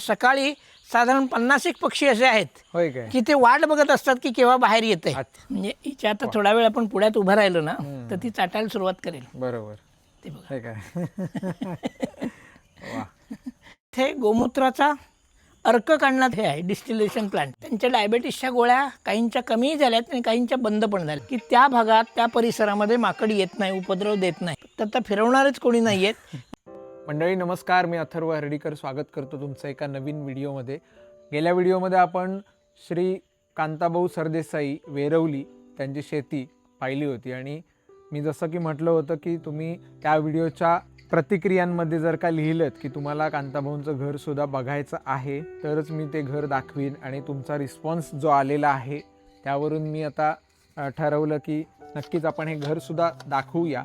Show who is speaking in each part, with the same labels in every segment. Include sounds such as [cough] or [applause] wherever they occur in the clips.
Speaker 1: सकाळी साधारण पन्नास एक पक्षी असे आहेत
Speaker 2: होय काय?
Speaker 1: की ते वाट बघत असतात की केव्हा बाहेर येते
Speaker 2: अच्छा.
Speaker 1: म्हणजे हिच्या आता थोडा वेळ आपण पुढ्यात उभं राहिलो ना तर ती चाटायला सुरुवात करेल.
Speaker 2: बरोबर.
Speaker 1: ते बघा.
Speaker 2: हे काय? [laughs] वा.
Speaker 1: इथे गोमूत्राचा अर्क काढण्यात हे आहे डिस्टिलेशन प्लांट त्यांच्या डायबेटीसच्या गोळ्या काहींच्या कमी झाल्यात आणि काहींच्या बंद पण झाल्या की त्या भागात त्या परिसरामध्ये माकड येत नाही उपद्रव देत नाही. तर आता फिरवणारेच कोणी नाही आहेत
Speaker 2: मंडळी नमस्कार. मी अथर्व हर्डीकर स्वागत करतो तुमचं एका नवीन व्हिडिओमध्ये. गेल्या व्हिडिओमध्ये आपण श्री कांताभाऊ सरदेसाई वेरवली त्यांची शेती पाहिली होती. आणि मी जसं की म्हटलं होतं की तुम्ही त्या व्हिडिओच्या प्रतिक्रियांमध्ये जर का लिहिलं की तुम्हाला कांताभाऊंचं घरसुद्धा बघायचं आहे तरच मी ते घर दाखवीन आणि तुमचा रिस्पॉन्स जो आलेला आहे त्यावरून मी आता ठरवलं की नक्कीच आपण हे घरसुद्धा दाखवूया.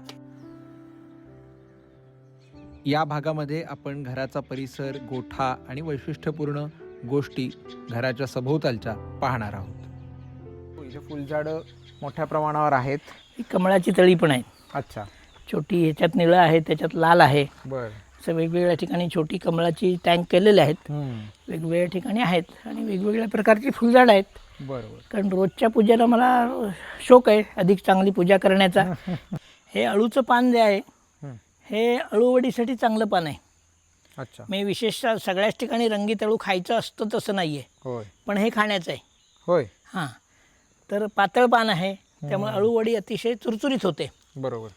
Speaker 2: या भागामध्ये आपण घराचा परिसर गोठा आणि वैशिष्ट्यपूर्ण गोष्टी घराच्या सभोवतालच्या पाहणार आहोत. इथे फुलझाडं मोठ्या प्रमाणावर आहेत.
Speaker 1: ही कमळाची तळी पण आहेत.
Speaker 2: अच्छा.
Speaker 1: छोटी ह्याच्यात निळं आहे त्याच्यात लाल आहे.
Speaker 2: बर.
Speaker 1: असं वेगवेगळ्या ठिकाणी छोटी कमळाची टँक केलेले आहेत. वेगवेगळ्या ठिकाणी आहेत आणि वेगवेगळ्या प्रकारची फुलझाडं आहेत.
Speaker 2: बरोबर.
Speaker 1: कारण रोजच्या पूजेला मला शौक आहे अधिक चांगली पूजा करण्याचा. [laughs] हे अळूचं पान जे आहे. हे अळूवडीसाठी चांगलं पान आहे.
Speaker 2: अच्छा.
Speaker 1: मी विशेषतः सगळ्याच ठिकाणी रंगीत अळू खायचं असतं तसं नाही आहे पण हे खाण्याचं आहे.
Speaker 2: होय.
Speaker 1: हां. तर पातळ पान आहे. त्यामुळे अळूवडी अतिशय चुरचुरीत होते.
Speaker 2: बरोबर.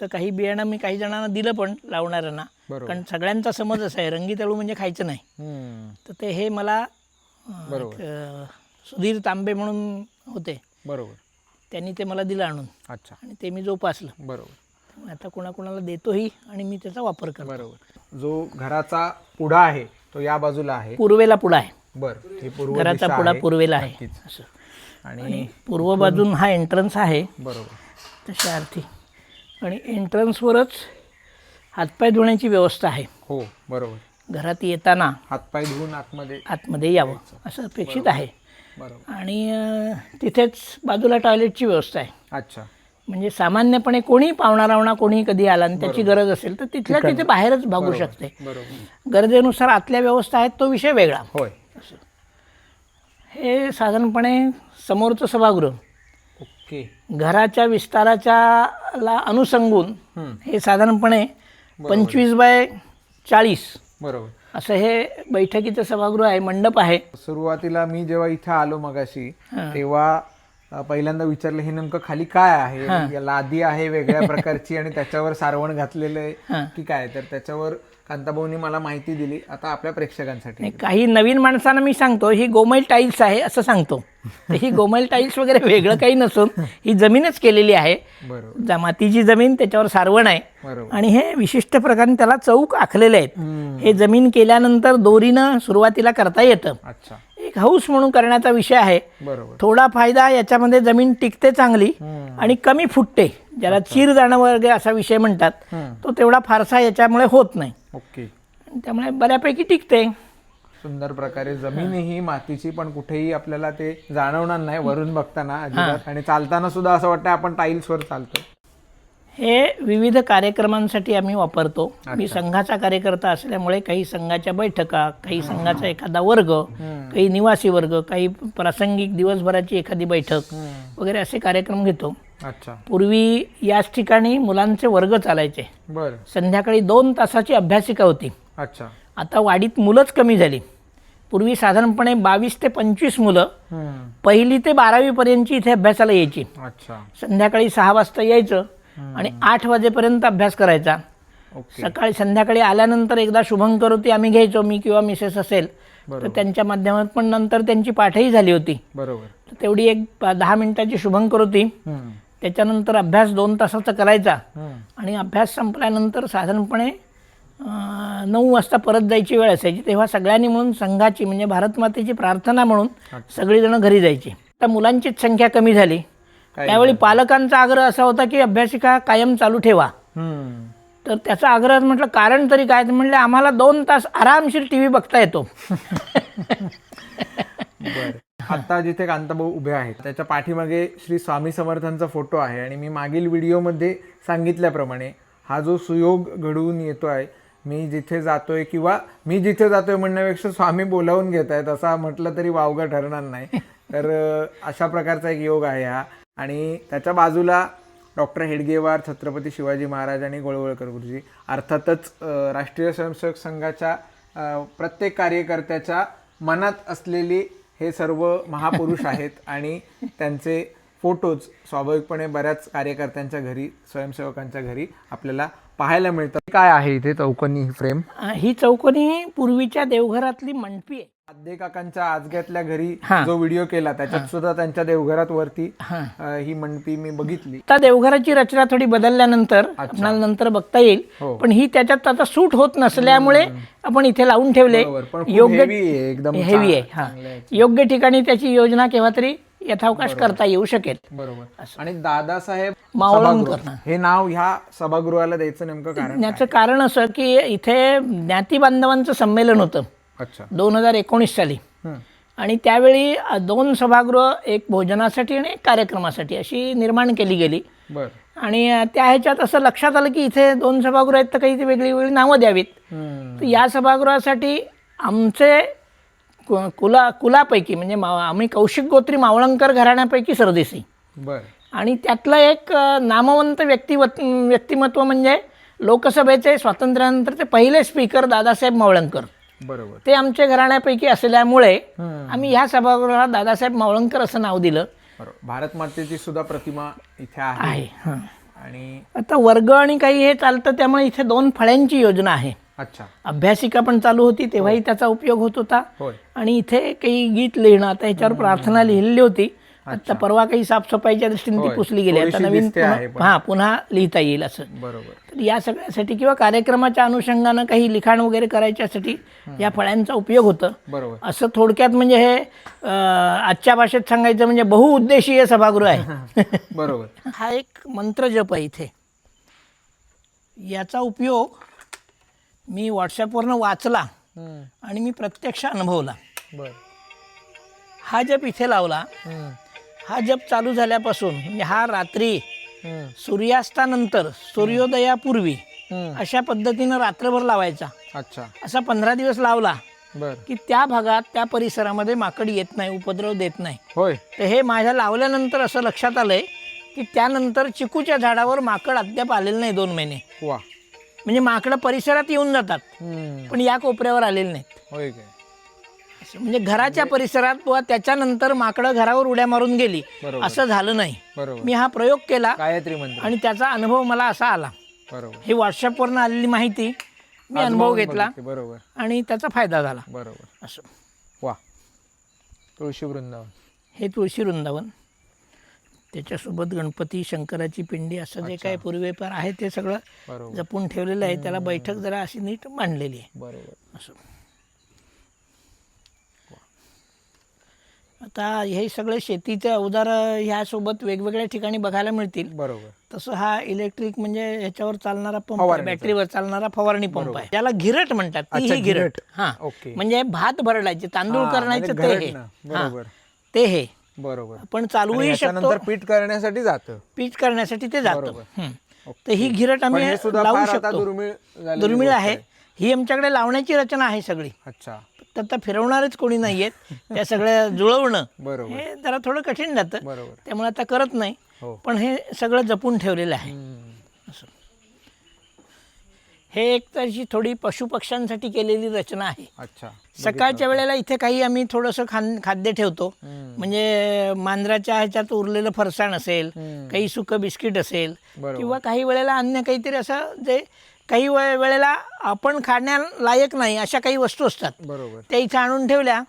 Speaker 1: तर काही बियाणं मी काही जणांना दिलं पण लावणाऱ्यांना. कारण सगळ्यांचा समज असा आहे. रंगीत अळू म्हणजे खायचं नाही. तर ते हे मला सुधीर तांबे म्हणून होते.
Speaker 2: बरोबर.
Speaker 1: त्यांनी ते मला दिलं आणून.
Speaker 2: अच्छा.
Speaker 1: आणि ते मी जोपासलं.
Speaker 2: बरोबर.
Speaker 1: त्यामुळे आता कोणाकोणाला देतोही आणि मी त्याचा वापर करतो.
Speaker 2: बरोबर. जो घराचा पुढा आहे तो या बाजूला आहे.
Speaker 1: पूर्वेला पुढा आहे.
Speaker 2: बर ही पूर्व
Speaker 1: घराचा
Speaker 2: दिशा
Speaker 1: पुढा
Speaker 2: आहे.
Speaker 1: पूर्वेला आहे.
Speaker 2: नक्कीच.
Speaker 1: असं.
Speaker 2: आणि
Speaker 1: आणि पूर्व बाजून हा एंट्रन्स आहे.
Speaker 2: बरोबर.
Speaker 1: तशा अर्थी आणि एंट्रन्सवरच हातपाय धुण्याची व्यवस्था आहे.
Speaker 2: हो बरोबर.
Speaker 1: घरात येताना
Speaker 2: हातपाय धुवून आतमध्ये
Speaker 1: आतमध्ये यावं. असं अपेक्षित आहे.
Speaker 2: बरोबर.
Speaker 1: आणि अं, तिथेच बाजूला टॉयलेटची व्यवस्था आहे.
Speaker 2: अच्छा.
Speaker 1: म्हणजे सामान्यपणे कोणी पाहुणा रावणा कोणी कधी आला आणि त्याची गरज असेल तर तिथल्या तिथे बाहेरच भागू शकते. गरजेनुसार आतल्या व्यवस्था आहेत तो विषय वेगळा.
Speaker 2: होय.
Speaker 1: हे साधारणपणे समोरचं सभागृह.
Speaker 2: ओके.
Speaker 1: घराच्या विस्ताराच्या ला अनुसंगून. हे साधारणपणे पंचवीस बाय चाळीस.
Speaker 2: बरोबर.
Speaker 1: असं हे बैठकीचं सभागृह आहे मंडप आहे.
Speaker 2: सुरुवातीला मी जेव्हा इथे आलो मगाशी. तेव्हा पहिल्यांदा विचारलं हे नेमकं खाली काय आहे? या लादी आहे वेगळ्या [laughs] प्रकारची आणि त्याच्यावर सारवण घातलेलं. आहे की काय? तर त्याच्यावर कांताभाऊनी मला माहिती दिली. आता आपल्या प्रेक्षकांसाठी.
Speaker 1: काही नवीन माणसांना मी सांगतो ही गोमैल टाईल्स आहे असं सांगतो. ही गोमैल टाईल्स वगैरे वेगळं काही नसून ही जमीनच केलेली आहे. मातीची जमीन त्याच्यावर सारवण आहे.
Speaker 2: बरोबर.
Speaker 1: आणि हे विशिष्ट प्रकारे त्याला चौक आखलेले आहेत. हे जमीन केल्यानंतर दोरीनं सुरुवातीला करता येतं.
Speaker 2: अच्छा.
Speaker 1: एक हाऊस म्हणून करण्याचा विषय आहे.
Speaker 2: बरोबर.
Speaker 1: थोडा फायदा याच्यामध्ये जमीन टिकते चांगली. आणि कमी फुटते. ज्याला चीर जाणं वगैरे असा विषय म्हणतात. तो तेवढा फारसा याच्यामुळे होत नाही.
Speaker 2: ओके.
Speaker 1: त्यामुळे बऱ्यापैकी टिकते.
Speaker 2: सुंदर प्रकारे जमीन ही मातीची पण कुठेही आपल्याला ते जाणवणार नाही वरून बघताना अजिबात. आणि चालताना सुद्धा असं वाटतं आपण टाईल्स वर चालतो
Speaker 1: हे विविध कार्यक्रमांसाठी आम्ही वापरतो. मी संघाचा कार्यकर्ता असल्यामुळे काही संघाच्या बैठका काही संघाचा एखादा वर्ग काही निवासी वर्ग काही प्रासंगिक दिवसभराची एखादी बैठक वगैरे असे कार्यक्रम घेतो.
Speaker 2: अच्छा.
Speaker 1: पूर्वी याच ठिकाणी मुलांचे वर्ग चालायचे.
Speaker 2: बर.
Speaker 1: संध्याकाळी दोन तासाची अभ्यासिका होती.
Speaker 2: अच्छा.
Speaker 1: आता वाडीत मुलंच कमी झाली. पूर्वी साधारणपणे बावीस ते पंचवीस मुलं. पहिली ते बारावीपर्यंतची इथे अभ्यासाला यायची.
Speaker 2: अच्छा.
Speaker 1: संध्याकाळी सहा वाजता यायचं. आणि आठ वाजेपर्यंत अभ्यास करायचा. सकाळी संध्याकाळी आल्यानंतर एकदा शुभंकरोती आम्ही घ्यायचो मी किंवा मिसेस असेल तर त्यांच्या माध्यमात पण नंतर त्यांची पाठही झाली होती.
Speaker 2: बरोबर.
Speaker 1: तेवढी एक दहा मिनिटाची शुभंकरोती.
Speaker 2: हम्म.
Speaker 1: त्याच्यानंतर अभ्यास दोन तासाचा करायचा. आणि अभ्यास संपल्यानंतर साधारणपणे नऊ वाजता परत जायची वेळ असायची. तेव्हा सगळ्यांनी म्हणून संघाची म्हणजे भारतमातेची प्रार्थना म्हणून सगळीजण घरी जायची. आता मुलांचीच संख्या कमी झाली. त्यावेळी पालकांचा आग्रह असा होता की अभ्यासिका कायम चालू ठेवा. तर त्याचा आग्रह म्हटलं कारण तरी काय? म्हणले आम्हाला दोन तास आरामशीर टी व्ही बघता येतो.
Speaker 2: आता जिथे कांताभाऊ उभे आहेत त्याच्या पाठीमागे श्री स्वामी समर्थांचा फोटो आहे आणि मी मागील व्हिडिओमध्ये सांगितल्याप्रमाणे हा जो सुयोग घडवून येतो आहे मी जिथे जातोय किंवा मी जिथे जातोय म्हणण्यापेक्षा स्वामी बोलावून घेत आहेत असं म्हटलं तरी वावगं ठरणार नाही. तर अशा प्रकारचा एक योग आहे हा. आणि त्याच्या बाजूला डॉक्टर हेडगेवार छत्रपती शिवाजी महाराज आणि गोळवळकर गुरुजी. अर्थातच राष्ट्रीय स्वयंसेवक संघाच्या प्रत्येक कार्यकर्त्याच्या मनात असलेली हे सर्व महापुरुष [laughs] आहेत आणि त्यांचे फोटोज स्वाभाविकपणे बऱ्याच कार्यकर्त्यांच्या घरी स्वयंसेवकांच्या घरी आपल्याला पाहायला मिळतात. काय आहे इथे चौकोनी ही फ्रेम?
Speaker 1: ही चौकोनी पूर्वीच्या देवघरातली मंडपी आहे.
Speaker 2: आद्य काकांच्या आजग्यातल्या घरी
Speaker 1: हा.
Speaker 2: जो व्हिडिओ केला त्याच्यात सुद्धा त्यांच्या देवघरात वरती
Speaker 1: हा.
Speaker 2: अं, ही मंडपी मी बघितली.
Speaker 1: आता देवघराची रचना थोडी बदलल्यानंतर नंतर बघता येईल.
Speaker 2: हो.
Speaker 1: पण ही त्याच्यात आता सूट होत नसल्यामुळे आपण इथे लावून ठेवले.
Speaker 2: बरोबर. पण खूप
Speaker 1: योग्य
Speaker 2: heavy आहे एकदम
Speaker 1: हेवी आहे. हा. योग्य ठिकाणी त्याची योजना केव्हा तरी यथावकाश करता येऊ शकेल.
Speaker 2: बरोबर. आणि दादासाहेब
Speaker 1: मावळंकर.
Speaker 2: सभागृह. हे नाव ह्या सभागृहाला द्यायचं नेमकं कारण
Speaker 1: याचं कारण असं की इथे ज्ञाती बांधवांचं संमेलन होतं.
Speaker 2: अच्छा.
Speaker 1: दोन हजार एकोणीस साली. आणि त्यावेळी दोन सभागृह एक भोजनासाठी आणि एक कार्यक्रमासाठी अशी निर्माण केली गेली. आणि त्या ह्याच्यात असं लक्षात आलं की इथे दोन सभागृह आहेत तर काही वेगळी वेगळी नावं द्यावीत. तर या सभागृहासाठी आमचे कुला कुलापैकी म्हणजे आम्ही कौशिक गोत्री मावळंकर घराण्यापैकी सरदेशी
Speaker 2: बर.
Speaker 1: आणि त्यातलं एक नामवंत व्यक्तिवत व्यक्तिमत्व म्हणजे लोकसभेचे स्वातंत्र्यानंतरचे पहिले स्पीकर दादासाहेब मावळंकर.
Speaker 2: बरोबर.
Speaker 1: ते आमच्या घराण्यापैकी असल्यामुळे. आम्ही ह्या सभागृहाला दादासाहेब मावळंकर असं नाव दिलं.
Speaker 2: भारत मातेची सुद्धा प्रतिमा इथे आहे.
Speaker 1: हां.
Speaker 2: आणि
Speaker 1: आता वर्ग आणि काही हे चालतं त्यामुळे इथे दोन फळ्यांची योजना आहे.
Speaker 2: अच्छा.
Speaker 1: अभ्यासिका पण चालू होती तेव्हाही त्याचा उपयोग होत होता. आणि इथे काही गीत लिहिणं आता ह्याच्यावर प्रार्थना लिहिलेली होती. आता परवा काही साफसफाईच्या दृष्टीने ती. पुसली गेली. आता नवीन. हा पुन्हा लिहिता येईल असं.
Speaker 2: बरोबर.
Speaker 1: तर या सगळ्यासाठी किंवा कार्यक्रमाच्या अनुषंगानं काही लिखाण वगैरे करायच्यासाठी या फळ्यांचा उपयोग होतं.
Speaker 2: बरोबर.
Speaker 1: असं थोडक्यात म्हणजे हे आजच्या भाषेत सांगायचं म्हणजे बहुउद्देशीय सभागृह आहे. [laughs]
Speaker 2: बरोबर.
Speaker 1: हा एक मंत्रजप आहे इथे. याचा उपयोग मी व्हॉट्सॲपवरनं वाचला. आणि मी प्रत्यक्ष अनुभवला.
Speaker 2: बर.
Speaker 1: हा जप इथे लावला. हा जप चालू झाल्यापासून म्हणजे हा रात्री. सूर्यास्तानंतर सूर्योदयापूर्वी. अशा पद्धतीनं रात्रभर लावायचा.
Speaker 2: अच्छा.
Speaker 1: असा पंधरा दिवस लावला
Speaker 2: बर.
Speaker 1: की त्या भागात त्या परिसरामध्ये माकड येत नाही उपद्रव देत नाही.
Speaker 2: होय.
Speaker 1: तर हे माझ्या लावल्यानंतर असं लक्षात आलंय की त्यानंतर चिकूच्या झाडावर माकड अद्याप आलेलं नाही दोन महिने.
Speaker 2: वा.
Speaker 1: म्हणजे माकडं परिसरात येऊन जातात. पण या कोपऱ्यावर आलेले नाहीत.
Speaker 2: होय काय?
Speaker 1: असं म्हणजे घराच्या परिसरात किंवा त्याच्यानंतर माकडं घरावर उड्या मारून गेली.
Speaker 2: बरोबर.
Speaker 1: असं झालं नाही.
Speaker 2: बरोबर.
Speaker 1: मी हा प्रयोग केला
Speaker 2: गायत्री मंत्र
Speaker 1: आणि त्याचा अनुभव मला असा आला.
Speaker 2: बरोबर.
Speaker 1: ही व्हॉट्सअपवरनं आलेली माहिती मी अनुभव घेतला
Speaker 2: बघितली, बरोबर.
Speaker 1: आणि त्याचा फायदा झाला.
Speaker 2: बरोबर.
Speaker 1: असं.
Speaker 2: वा. तुळशी वृंदावन.
Speaker 1: हे तुळशी वृंदावन. त्याच्यासोबत गणपती शंकराची पिंडी असं जे काही पूर्वेपार आहे ते सगळं
Speaker 2: बरोबर.
Speaker 1: जपून ठेवलेलं आहे. त्याला बैठक जरा अशी नीट मांडलेली आहे.
Speaker 2: बरोबर.
Speaker 1: असं. आता हे सगळे शेतीचे अवजार ह्यासोबत वेगवेगळ्या ठिकाणी बघायला मिळतील.
Speaker 2: बरोबर.
Speaker 1: तसं हा इलेक्ट्रिक म्हणजे ह्याच्यावर चालणारा पंप आहे
Speaker 2: फवारणीचा.
Speaker 1: बॅटरीवर चालणारा फवारणी पंप आहे. त्याला घिरट म्हणतात ती
Speaker 2: अच्छा,
Speaker 1: ही घिरट.
Speaker 2: घिरट.
Speaker 1: हा.
Speaker 2: ओके.
Speaker 1: म्हणजे भात भरडायचे तांदूळ
Speaker 2: हा,
Speaker 1: करण्याचं
Speaker 2: म्हणजे
Speaker 1: ते हे.
Speaker 2: घरटणं.
Speaker 1: हा,
Speaker 2: बरोबर.
Speaker 1: ते हे.
Speaker 2: बरोबर.
Speaker 1: पण चालवूही शकतो.
Speaker 2: पीठ करण्यासाठी जातं.
Speaker 1: पीठ करण्यासाठी ते जातं.
Speaker 2: बरोबर.
Speaker 1: तर ही घिरट
Speaker 2: पण
Speaker 1: आम्ही
Speaker 2: हे सुद्धा
Speaker 1: लावू
Speaker 2: फार आता
Speaker 1: शकतो.
Speaker 2: दुर्मिळ झालेली
Speaker 1: दुर्मिळ
Speaker 2: गोष्ट
Speaker 1: आहे. ही आमच्याकडे लावण्याची रचना आहे सगळी.
Speaker 2: अच्छा.
Speaker 1: तर आता फिरवणारेच कोणी नाही आहेत त्या सगळ्या जुळवणं.
Speaker 2: बरोबर.
Speaker 1: हे जरा थोडं कठीण जातं.
Speaker 2: बरोबर.
Speaker 1: त्यामुळे आता करत नाही.
Speaker 2: हो.
Speaker 1: पण हे सगळं जपून ठेवलेलं आहे.
Speaker 2: हम्म.
Speaker 1: हे एक तशी थोडी पशुपक्ष्यांसाठी केलेली रचना आहे.
Speaker 2: अच्छा.
Speaker 1: सकाळच्या वेळेला इथे काही आम्ही थोडंसं खान खाद्य ठेवतो.
Speaker 2: हम्म.
Speaker 1: म्हणजे मांजराच्या ह्याच्यात उरलेलं फरसाण असेल
Speaker 2: हम्म.
Speaker 1: काही सुकं बिस्किट असेल
Speaker 2: बरोबर.
Speaker 1: किंवा काही वेळेला अन्य काहीतरी असं जे काही वे- वेळेला आपण खाण्यालायक नाही अशा काही वस्तू असतात.
Speaker 2: बरोबर.
Speaker 1: त्या इथे आणून ठेवल्या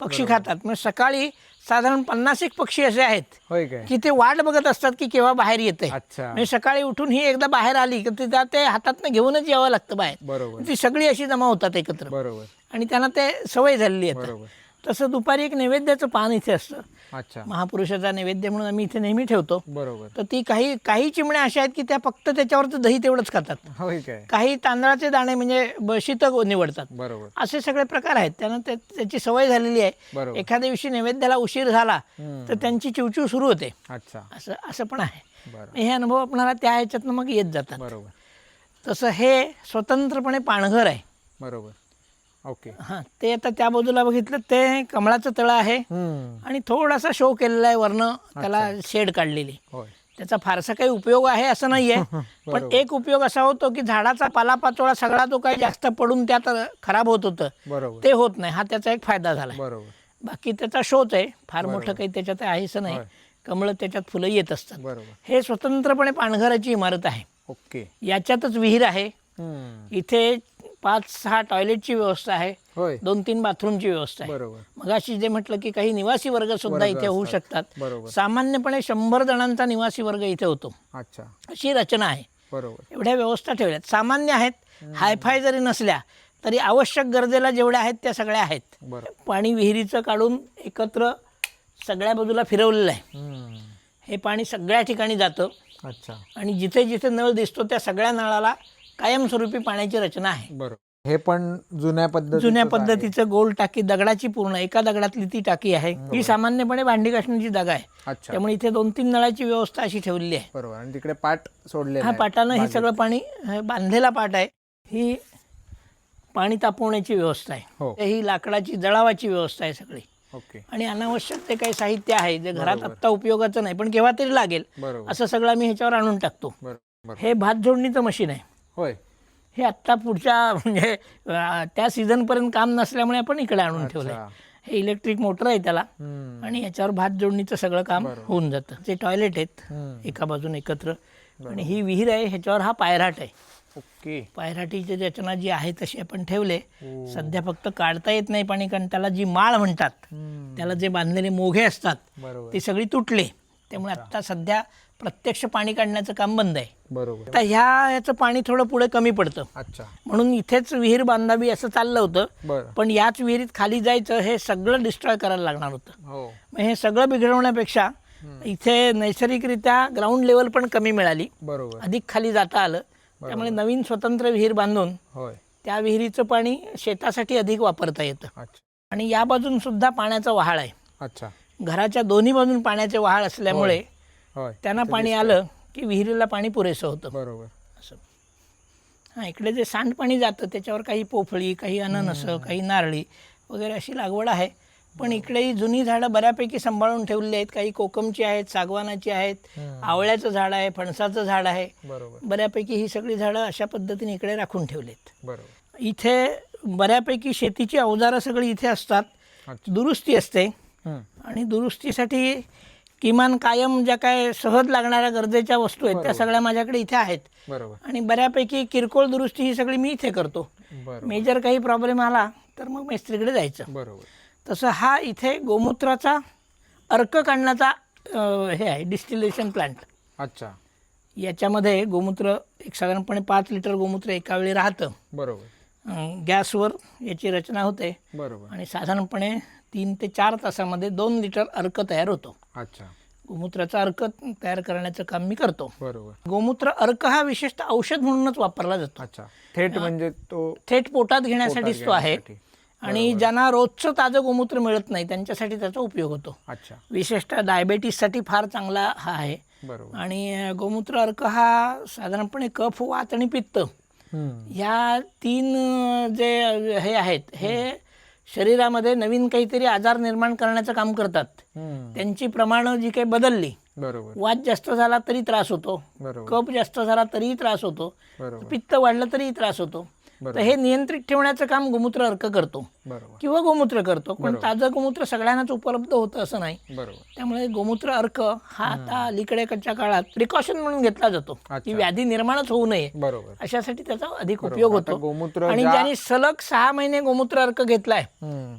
Speaker 1: पक्षी खातात. मग सकाळी साधारण पन्नास एक पक्षी असे आहेत
Speaker 2: होय काय?
Speaker 1: की ते वाट बघत असतात की केव्हा बाहेर येते
Speaker 2: अच्छा.
Speaker 1: म्हणजे सकाळी उठून ही एकदा बाहेर आली की तिला ते हातातनं घेऊनच यावं लागतं बाहेर.
Speaker 2: बरोबर.
Speaker 1: ती सगळी अशी जमा होतात एकत्र.
Speaker 2: बरोबर.
Speaker 1: आणि त्यांना ते सवय झालेली आहे
Speaker 2: बरोबर.
Speaker 1: तसं दुपारी एक नैवेद्याचं पान इथे असतं.
Speaker 2: अच्छा.
Speaker 1: महापुरुषाचा नैवेद्य म्हणून आम्ही इथे नेहमी ठेवतो.
Speaker 2: बरोबर.
Speaker 1: तर ती काही काही चिमण्या अशा आहेत की त्या फक्त त्याच्यावरचं दही तेवढंच खातात.
Speaker 2: होय काय?
Speaker 1: काही तांदळाचे दाणे म्हणजे शीतक निवडतात.
Speaker 2: बरोबर.
Speaker 1: असे सगळे प्रकार आहेत. त्यांना ते त्याची सवय झालेली आहे.
Speaker 2: बरोबर.
Speaker 1: एखाद्या दिवशी नैवेद्याला उशीर झाला
Speaker 2: हम्म.
Speaker 1: तर त्यांची चिवचिव सुरू होते.
Speaker 2: अच्छा.
Speaker 1: असं असं पण आहे.
Speaker 2: बरं.
Speaker 1: हे अनुभव आपणाला त्या ह्याच्यातनं मग येत जातात.
Speaker 2: बरोबर.
Speaker 1: तसं हे स्वतंत्रपणे पाणघर आहे.
Speaker 2: बरोबर. ओके.
Speaker 1: हां ते आता त्या बाजूला बघितलं ते कमळाचं तळं आहे
Speaker 2: हम्म.
Speaker 1: आणि थोडासा शो केलेला आहे वरनं त्याला शेड काढलेली.
Speaker 2: होय.
Speaker 1: त्याचा फारसा काही उपयोग आहे असं नाही आहे [laughs] पण एक उपयोग असा होतो की झाडाचा पालापाचोळा सगळा तो काही जास्त पडून त्यात खराब होत होतं
Speaker 2: बरोबर.
Speaker 1: ते होत नाही. हा त्याचा एक फायदा झाला
Speaker 2: बरोबर.
Speaker 1: बाकी त्याचा शोच आहे. फार मोठं काही त्याच्यात आहे असं नाही.
Speaker 2: होय.
Speaker 1: कमळं त्याच्यात फुलं येत असतात.
Speaker 2: बरोबर.
Speaker 1: हे स्वतंत्रपणे पाणघराची इमारत आहे.
Speaker 2: ओके.
Speaker 1: याच्यातच विहीर आहे.
Speaker 2: हम्म.
Speaker 1: इथे पाच सहा टॉयलेटची व्यवस्था आहे. दोन तीन बाथरूमची व्यवस्था आहे.
Speaker 2: बरोबर.
Speaker 1: मगाशी जे म्हटलं की काही निवासी वर्ग सुद्धा इथे होऊ शकतात. सामान्यपणे शंभर जणांचा निवासी वर्ग इथे होतो.
Speaker 2: अच्छा.
Speaker 1: अशी रचना आहे.
Speaker 2: बरोबर.
Speaker 1: एवढ्या व्यवस्था ठेवल्यात. सामान्य आहेत. हायफाय जरी नसल्या तरी आवश्यक गरजेला जेवढ्या आहेत त्या सगळ्या आहेत. पाणी विहिरीचं काढून एकत्र सगळ्या बाजूला फिरवलेलं आहे. हे पाणी सगळ्या ठिकाणी जातं.
Speaker 2: अच्छा.
Speaker 1: आणि जिथे जिथे नळ दिसतो त्या सगळ्या नळाला कायमस्वरूपी पाण्याची रचना आहे.
Speaker 2: बरोबर. हे पण जुन्या पद्धती
Speaker 1: जुन्या पद्धतीचं गोल टाकी दगडाची पूर्ण एका दगडातली ती टाकी आहे. ही सामान्यपणे भांडी घासण्याची जागा आहे.
Speaker 2: अच्छा.
Speaker 1: त्यामुळे इथे दोन तीन नळाची व्यवस्था अशी ठेवलेली आहे.
Speaker 2: बरोबर. आणि तिकडे पाट सोडले
Speaker 1: हा पाटानं हे सगळं पाणी हे बांधलेला पाट आहे. ही पाणी तापवण्याची व्यवस्था
Speaker 2: हो.
Speaker 1: आहे. ही. लाकडाची जळावाची व्यवस्था आहे सगळी.
Speaker 2: ओके.
Speaker 1: आणि अनावश्यक ते काही साहित्य आहे जे घरात आत्ता उपयोगाचं नाही पण केव्हा तरी लागेल.
Speaker 2: बरोबर.
Speaker 1: असं सगळं मी ह्याच्यावर आणून टाकतो.
Speaker 2: बरोबर.
Speaker 1: हे भात जोडणीचं मशीन आहे.
Speaker 2: होय.
Speaker 1: हे आत्ता पुढच्या म्हणजे अं, त्या सीझनपर्यंत काम नसल्यामुळे आपण इकडे आणून ठेवलं
Speaker 2: अच्छा.
Speaker 1: हे इलेक्ट्रिक मोटर आहे त्याला.
Speaker 2: हम्म.
Speaker 1: आणि याच्यावर भात जोडणीचं सगळं काम होऊन जातं. ते टॉयलेट आहेत. एका बाजून एकत्र. आणि ही विहीर आहे ह्याच्यावर हा पायराट आहे.
Speaker 2: ओके.
Speaker 1: पायराटीची रचना जी आहे तशी आपण ठेवले.
Speaker 2: हो.
Speaker 1: सध्या फक्त काढता येत नाही पाणी कारण त्याला जी माळ म्हणतात
Speaker 2: हम्म.
Speaker 1: त्याला जे बांधलेले मोघे असतात
Speaker 2: बरोबर.
Speaker 1: ती सगळी तुटले. त्यामुळे आता सध्या प्रत्यक्ष पाणी काढण्याचं काम बंद आहे.
Speaker 2: बरोबर.
Speaker 1: आता ह्या याचं पाणी थोडं पुढे कमी पडतं.
Speaker 2: अच्छा.
Speaker 1: म्हणून इथेच विहीर बांधावी असं चाललं होतं.
Speaker 2: बरं.
Speaker 1: पण याच विहिरीत खाली जायचं हे सगळं डिस्ट्रॉय करायला लागणार होतं.
Speaker 2: हो.
Speaker 1: मग हे सगळं बिघडवण्यापेक्षा इथे नैसर्गिकरित्या ग्राउंड लेवल पण कमी मिळाली.
Speaker 2: बरोबर.
Speaker 1: अधिक खाली जाता आलं. त्यामुळे नवीन स्वतंत्र विहीर बांधून
Speaker 2: होय.
Speaker 1: त्या विहिरीचं पाणी शेतासाठी अधिक वापरता येतं.
Speaker 2: अच्छा.
Speaker 1: आणि या बाजून सुद्धा पाण्याचा वहाळ आहे.
Speaker 2: अच्छा.
Speaker 1: घराच्या दोन्ही बाजून पाण्याचे वहाळ असल्यामुळे
Speaker 2: होय.
Speaker 1: त्यांना पाणी आलं की विहिरीला पाणी पुरेसं होतं.
Speaker 2: बरोबर.
Speaker 1: असं. हां इकडे जे सांडपाणी जातं त्याच्यावर काही पोफळी काही अननस काही नारळी वगैरे अशी लागवड आहे. पण इकडे ही जुनी झाडं बऱ्यापैकी सांभाळून ठेवलेली आहेत. काही कोकमची आहेत सागवानाची आहेत आवळ्याचं झाड आहे फणसाचं झाड आहे. बऱ्यापैकी ही सगळी झाडं अशा पद्धतीने इकडे राखून ठेवलेत.
Speaker 2: बरोबर.
Speaker 1: इथे बऱ्यापैकी शेतीची अवजारं सगळी इथे असतात. दुरुस्ती असते. आणि दुरुस्तीसाठी किमान कायम ज्या काय सहज लागणाऱ्या गरजेच्या वस्तू आहेत त्या सगळ्या माझ्याकडे इथे आहेत.
Speaker 2: बरोबर.
Speaker 1: आणि बऱ्यापैकी किरकोळ दुरुस्ती ही सगळी मी इथे करतो.
Speaker 2: बरोबर.
Speaker 1: मेजर काही प्रॉब्लेम आला तर मग मेस्त्रीकडे जायचं.
Speaker 2: बरोबर.
Speaker 1: तसं हा इथे गोमूत्राचा अर्क काढण्याचा अं, हे आहे डिस्टिलेशन प्लांट
Speaker 2: अच्छा.
Speaker 1: याच्यामध्ये गोमूत्र एक साधारणपणे पाच लिटर गोमूत्र एका वेळी राहतं.
Speaker 2: बरोबर.
Speaker 1: अं, गॅसवर याची रचना होते.
Speaker 2: बरोबर.
Speaker 1: आणि साधारणपणे तीन ते चार तासामध्ये दोन लिटर अर्क तयार होतो.
Speaker 2: अच्छा.
Speaker 1: गोमूत्राचा अर्क तयार करण्याचं काम मी करतो.
Speaker 2: बरोबर.
Speaker 1: गोमूत्र अर्क हा विशेषतः औषध म्हणूनच वापरला जातो.
Speaker 2: अच्छा. थेट म्हणजे तो
Speaker 1: थेट पोटात घेण्यासाठीच तो आहे.
Speaker 2: घेण्यासाठी.
Speaker 1: आणि ज्यांना रोजचं ताजं गोमूत्र मिळत नाही त्यांच्यासाठी त्याचा उपयोग होतो.
Speaker 2: अच्छा.
Speaker 1: विशेषतः डायबेटीससाठी फार चांगला हा आहे.
Speaker 2: बरोबर.
Speaker 1: आणि अं, गोमूत्र अर्क हा साधारणपणे कफ वात आणि पित्त
Speaker 2: हम्म.
Speaker 1: ह्या तीन अं, जे हे आहेत हे शरीरामध्ये नवीन काहीतरी आजार निर्माण करण्याचं काम करतात. त्यांची प्रमाणं जी काही बदलली
Speaker 2: बरोबर.
Speaker 1: वात जास्त झाला तरी त्रास होतो.
Speaker 2: बरोबर.
Speaker 1: कफ जास्त झाला तरीही त्रास होतो.
Speaker 2: बरोबर.
Speaker 1: पित्त वाढलं तरीही त्रास होतो. तर हे नियंत्रित ठेवण्याचं काम गोमूत्र अर्क करतो.
Speaker 2: बरोबर.
Speaker 1: किंवा गोमूत्र करतो. पण ताजं गोमूत्र सगळ्यांनाच उपलब्ध होतं असं नाही. त्यामुळे गोमूत्र अर्क हा आता अलीकडेच्या काळात प्रिकॉशन म्हणून घेतला जातो. की व्याधी निर्माणच होऊ नये.
Speaker 2: बरोबर.
Speaker 1: अशासाठी त्याचा अधिक उपयोग होतो.
Speaker 2: गोमूत्र
Speaker 1: आणि
Speaker 2: ज्या-
Speaker 1: ज्यांनी सलग सहा महिने गोमूत्र अर्क घेतलाय.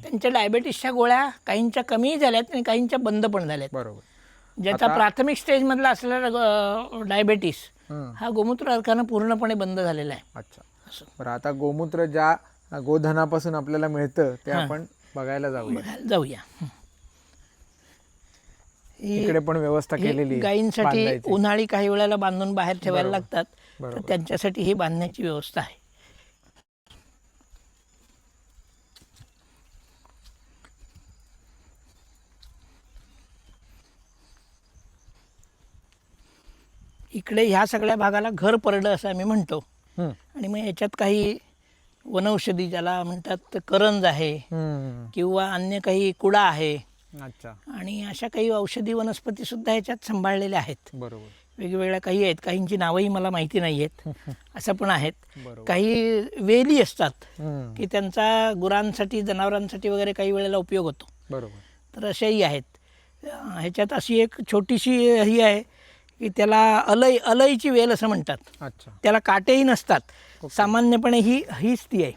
Speaker 1: त्यांच्या डायबेटीसच्या गोळ्या काहींच्या कमी झाल्यात आणि काहींच्या बंद पण झाल्यात.
Speaker 2: बरोबर.
Speaker 1: ज्याचा प्राथमिक स्टेजमधला असलेला डायबेटीस. हा गोमूत्र अर्कानं पूर्णपणे बंद झालेला आहे.
Speaker 2: अच्छा. बरं आता गोमूत्र ज्या गोधनापासून आपल्याला मिळतं ते आपण बघायला जाऊया
Speaker 1: बघायला जाऊया हं.
Speaker 2: इकडे पण व्यवस्था
Speaker 1: ही
Speaker 2: केलेली आहे
Speaker 1: गायींसाठी
Speaker 2: बांधायची.
Speaker 1: उन्हाळी काही वेळेला बांधून बाहेर ठेवायला लागतात तर
Speaker 2: बरोबर.
Speaker 1: त्यांच्यासाठी ही बांधण्याची व्यवस्था आहे इकडे ह्या सगळ्या भागाला घर परडं असं आम्ही म्हणतो. आणि मग याच्यात काही वनौषधी ज्याला म्हणतात करंज आहे. किंवा अन्य काही कुडा आहे.
Speaker 2: अच्छा.
Speaker 1: आणि अशा काही औषधी वनस्पती सुद्धा ह्याच्यात सांभाळलेल्या आहेत.
Speaker 2: बरोबर.
Speaker 1: वेगवेगळ्या काही आहेत. काहींची नावंही मला माहिती नाही आहेत. असं पण आहेत. काही वेली असतात. की त्यांचा गुरांसाठी जनावरांसाठी वगैरे काही वेळेला उपयोग होतो.
Speaker 2: बरोबर.
Speaker 1: तर अशाही आहेत. ह्याच्यात अशी एक छोटीशी ही आहे. की त्याला अलई अलईची वेल असं म्हणतात.
Speaker 2: अच्छा.
Speaker 1: त्याला काटेही नसतात. सामान्यपणे ही हीच ती आहे.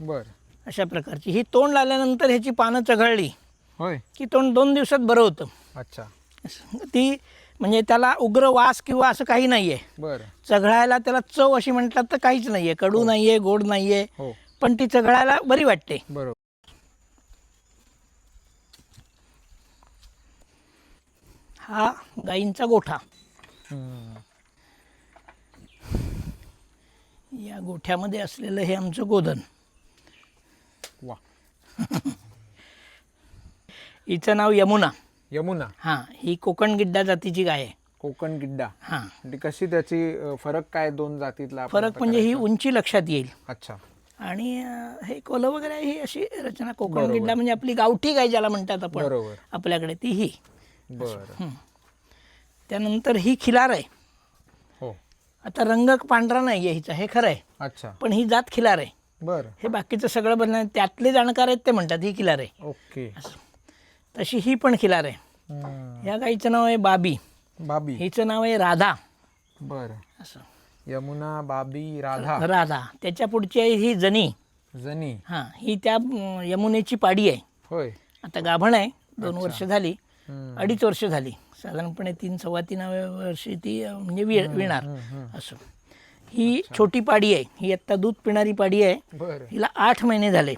Speaker 2: बर.
Speaker 1: अशा प्रकारची. ही तोंड आल्यानंतर ह्याची पानं चघळली
Speaker 2: होय.
Speaker 1: की तोंड दोन दिवसात बरं होतं.
Speaker 2: अच्छा.
Speaker 1: ती म्हणजे त्याला उग्र वास किंवा असं काही नाही आहे
Speaker 2: बर.
Speaker 1: चघळायला त्याला चव अशी म्हटलं तर काहीच नाही आहे कडू नाही आहे गोड नाही आहे
Speaker 2: हो.
Speaker 1: पण ती चघळायला बरी वाटते.
Speaker 2: बरोबर.
Speaker 1: हा गाईंचा गोठा. या गोठ्यामध्ये असलेलं हे आमचं गोधन.
Speaker 2: वा. [laughs]
Speaker 1: हिचं नाव यमुना.
Speaker 2: यमुना.
Speaker 1: हां ही कोकण गिड्डा जातीची गाय आहे.
Speaker 2: कोकण गिड्डा.
Speaker 1: हां.
Speaker 2: म्हणजे कशी त्याची अ, फरक काय दोन जातीतला आपण
Speaker 1: फरक म्हणजे ही उंची लक्षात येईल.
Speaker 2: अच्छा.
Speaker 1: आणि अं, हे कोलं वगैरे ही अशी रचना कोकण गिड्डा म्हणजे आपली गावठी गाय ज्याला म्हणतात आपण.
Speaker 2: बरोबर.
Speaker 1: आपल्याकडे ती ही.
Speaker 2: बर.
Speaker 1: त्यानंतर ही खिलार आहे.
Speaker 2: हो.
Speaker 1: आता रंग पांढरा नाही आहे हिचा हे खरं आहे.
Speaker 2: अच्छा.
Speaker 1: पण ही जात खिलार आहे.
Speaker 2: बर.
Speaker 1: हे बाकीचं सगळं बनणार त्यातले जाणकार आहेत ते म्हणतात ही खिलार आहे.
Speaker 2: ओके.
Speaker 1: तशी ही पण खिलार आहे.
Speaker 2: हम्म.
Speaker 1: ह्या गाईचं नाव आहे बाबी.
Speaker 2: बाबी.
Speaker 1: हिचं नाव आहे राधा.
Speaker 2: बर.
Speaker 1: असं.
Speaker 2: यमुना बाबी राधा.
Speaker 1: राधा. त्याच्या पुढची आहे ही जनी.
Speaker 2: जनी.
Speaker 1: हां ही त्या अं, यमुनेची पाडी आहे.
Speaker 2: होय.
Speaker 1: आता गाभण आहे दोन वर्ष झाली.
Speaker 2: हम्म.
Speaker 1: अडीच वर्ष झाली. साधारणपणे तीन सव्वा तीनाव्या वर्षी ती म्हणजे वि विणार असं. ही छोटी पाडी आहे. ही आत्ता दूध पिणारी पाडी आहे. हिला आठ महिने झाले.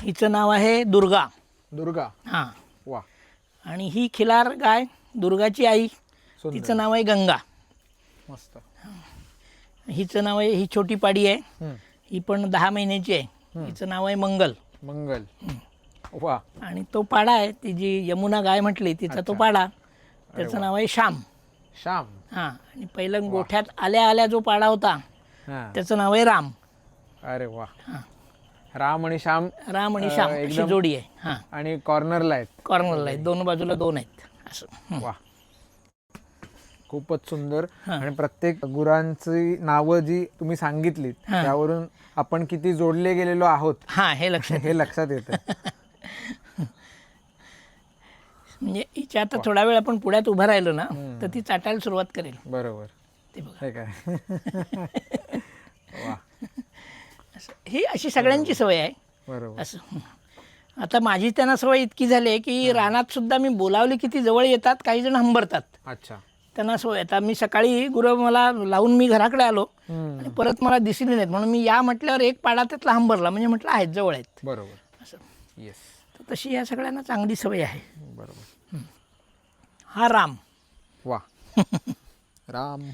Speaker 1: हिचं नाव आहे दुर्गा.
Speaker 2: दुर्गा.
Speaker 1: हां.
Speaker 2: वा.
Speaker 1: आणि ही खिलार गाय दुर्गाची आई तिचं नाव आहे गंगा.
Speaker 2: मस्त.
Speaker 1: हिचं नाव आहे ही छोटी पाडी आहे. ही पण दहा महिन्याची आहे. हिचं नाव आहे मंगल.
Speaker 2: मंगल. वा.
Speaker 1: आणि तो पाडा आहे ती जी यमुना गाय म्हटली तिचा तो पाडा. त्याचं नाव आहे श्याम.
Speaker 2: श्याम.
Speaker 1: हां आणि पहिलं गोठ्यात आल्या आल्या जो पाडा होता
Speaker 2: हा.
Speaker 1: त्याचं नाव आहे राम.
Speaker 2: अरे वा. राम आणि श्याम
Speaker 1: राम आणि श्याम अशी जोडी आहे. हां.
Speaker 2: आणि कॉर्नरला आहेत.
Speaker 1: कॉर्नरला आहेत. दोन बाजूला दोन आहेत. असं. हं.
Speaker 2: वा. खूपच सुंदर. आणि प्रत्येक गुरांची नावं जी तुम्ही सांगितलीत त्यावरून आपण किती जोडले गेलेलो आहोत
Speaker 1: हां हे लक्षात
Speaker 2: हे लक्षात येतं. [laughs]
Speaker 1: म्हणजे हिच्या आता थोडा वेळ आपण पुढ्यात उभं राहिलो ना तर ती चाटायला सुरुवात करेल.
Speaker 2: बरोबर.
Speaker 1: ते बघा.
Speaker 2: हे काय? [laughs]
Speaker 1: ही अशी सगळ्यांची सवय आहे.
Speaker 2: बरोबर.
Speaker 1: असं. हं. आता माझी त्यांना सवय इतकी झाली आहे की रानात सुद्धा मी बोलावली की ती जवळ येतात काही जण हंबरतात.
Speaker 2: अच्छा.
Speaker 1: त्यांना सवय. आता मी सकाळी गुरं मला लावून मी घराकडे आलो. आणि परत मला दिसली नाहीत. म्हणून मी या म्हटल्यावर एक पाडा त्यातला हंबरला. म्हणजे म्हटलं आहेत जवळ आहेत.
Speaker 2: बरोबर.
Speaker 1: असं.
Speaker 2: येस
Speaker 1: तर तशी या सगळ्यांना चांगली सवय आहे.
Speaker 2: बरोबर.
Speaker 1: हा राम.
Speaker 2: वा. [laughs] राम.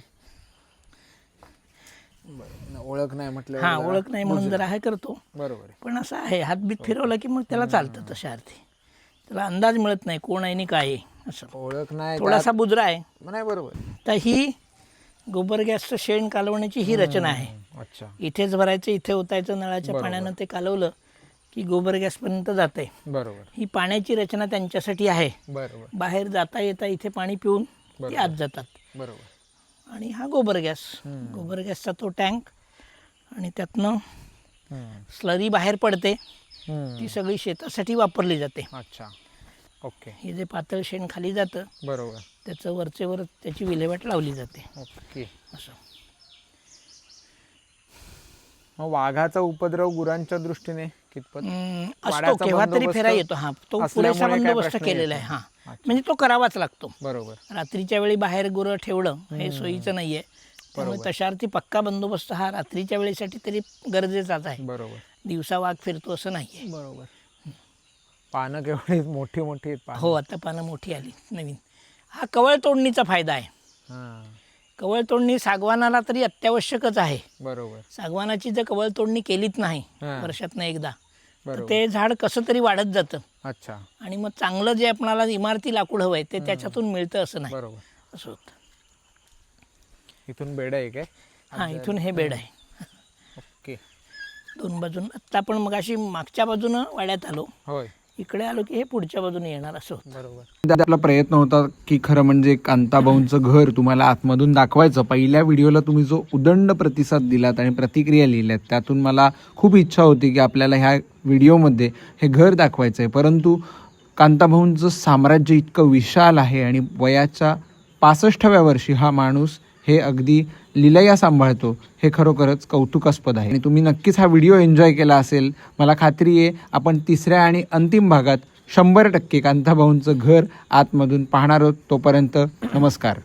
Speaker 2: बरं न- ओळख नाही म्हटलं
Speaker 1: हा ओळख नाही म्हणून जरा हे करतो.
Speaker 2: बरोबर आहे.
Speaker 1: पण असं आहे हातबीत फिरवलं की मग त्याला चालतं तशा अर्थी. त्याला अंदाज मिळत नाही कोण आहे आणि काय आहे असं.
Speaker 2: ओळख नाही
Speaker 1: थोडासा बुजरा आहे.
Speaker 2: त्यात- नाही बरोबर.
Speaker 1: तर ही गोबर गॅसचं शेण कालवण्याची ही रचना आहे.
Speaker 2: अच्छा.
Speaker 1: इथेच भरायचं इथे ओतायचं नळाच्या पाण्यानं ते कालवलं. की गोबर गॅसपर्यंत जाते
Speaker 2: बरोबर.
Speaker 1: ही पाण्याची रचना त्यांच्यासाठी आहे.
Speaker 2: बरोबर.
Speaker 1: बाहेर जाता येता इथे पाणी पिऊन ते आत जातात.
Speaker 2: बरोबर.
Speaker 1: आणि हा गोबर गॅस. गोबर गॅसचा तो टँक आणि त्यातनं. स्लरी बाहेर पडते. ती सगळी शेतासाठी वापरली जाते.
Speaker 2: अच्छा. ओके.
Speaker 1: हे जे पातळ शेण खाली जातं
Speaker 2: बरोबर.
Speaker 1: त्याचं वरचेवर त्याची विल्हेवाट लावली जाते.
Speaker 2: ओके.
Speaker 1: असं.
Speaker 2: मग वाघाचा उपद्रव गुरांच्या दृष्टीने कितपत?
Speaker 1: असतो केव्हा तरी फेरा येतो. हा तो पुरेसा बंदोबस्त केलेला आहे हा. म्हणजे तो करावाच लागतो.
Speaker 2: बरोबर.
Speaker 1: रात्रीच्या वेळी बाहेर गुरं ठेवलं हे सोयीचं नाहीये. त्यामुळे तशा अर्थी पक्का बंदोबस्त हा रात्रीच्या वेळेसाठी तरी गरजेचाच आहे.
Speaker 2: बरोबर.
Speaker 1: दिवसा वाघ फिरतो असं नाहीये.
Speaker 2: बरोबर. पानं केवढी मोठी मोठी
Speaker 1: हो आता पानं मोठी आली नवीन. हा कवळ तोडणीचा फायदा आहे. कवळ तोडणी सागवानाला तरी अत्यावश्यकच आहे.
Speaker 2: बरोबर.
Speaker 1: सागवानाची जर कवळ तोडणी केलीच नाही
Speaker 2: हां.
Speaker 1: वर्षातनं एकदा तर
Speaker 2: बरोबर.
Speaker 1: ते झाड कसं तरी वाढत जातं.
Speaker 2: अच्छा.
Speaker 1: आणि मग चांगलं जे आपणाला इमारती लाकूड हवं आहे ते त्याच्यातून मिळतं असं नाही.
Speaker 2: बरोबर.
Speaker 1: असं होतं.
Speaker 2: इथून बेड आहे काय?
Speaker 1: हां इथून हे बेड आहे. दोन बाजून. आत्ता आपण मग अशी मागच्या बाजूनं वाड्यात आलो.
Speaker 2: होय.
Speaker 1: इकडे आलो की हे पुढच्या बाजूने येणार असं होतं.
Speaker 2: बरोबर. आपला प्रयत्न होता की खरं म्हणजे कांताभाऊंचं घर तुम्हाला आतमधून दाखवायचं. पहिल्या व्हिडिओला तुम्ही जो उदंड प्रतिसाद दिलात आणि प्रतिक्रिया लिहिल्यात त्यातून मला खूप इच्छा होती की आपल्याला ह्या व्हिडिओमध्ये हे घर दाखवायचं आहे परंतु कांताभाऊंचं साम्राज्य इतकं विशाल आहे आणि वयाच्या पासष्टव्या वर्षी हा माणूस हे अगदी लिलया सांभाळतो हे खरोखरच कौतुकास्पद आहे. आणि तुम्ही नक्कीच हा व्हिडिओ एन्जॉय केला असेल. मला खात्री आहे आपण तिसऱ्या आणि अंतिम भागात शंभर टक्के कांताभाऊंचं घर आतमधून पाहणार आहोत. तोपर्यंत नमस्कार.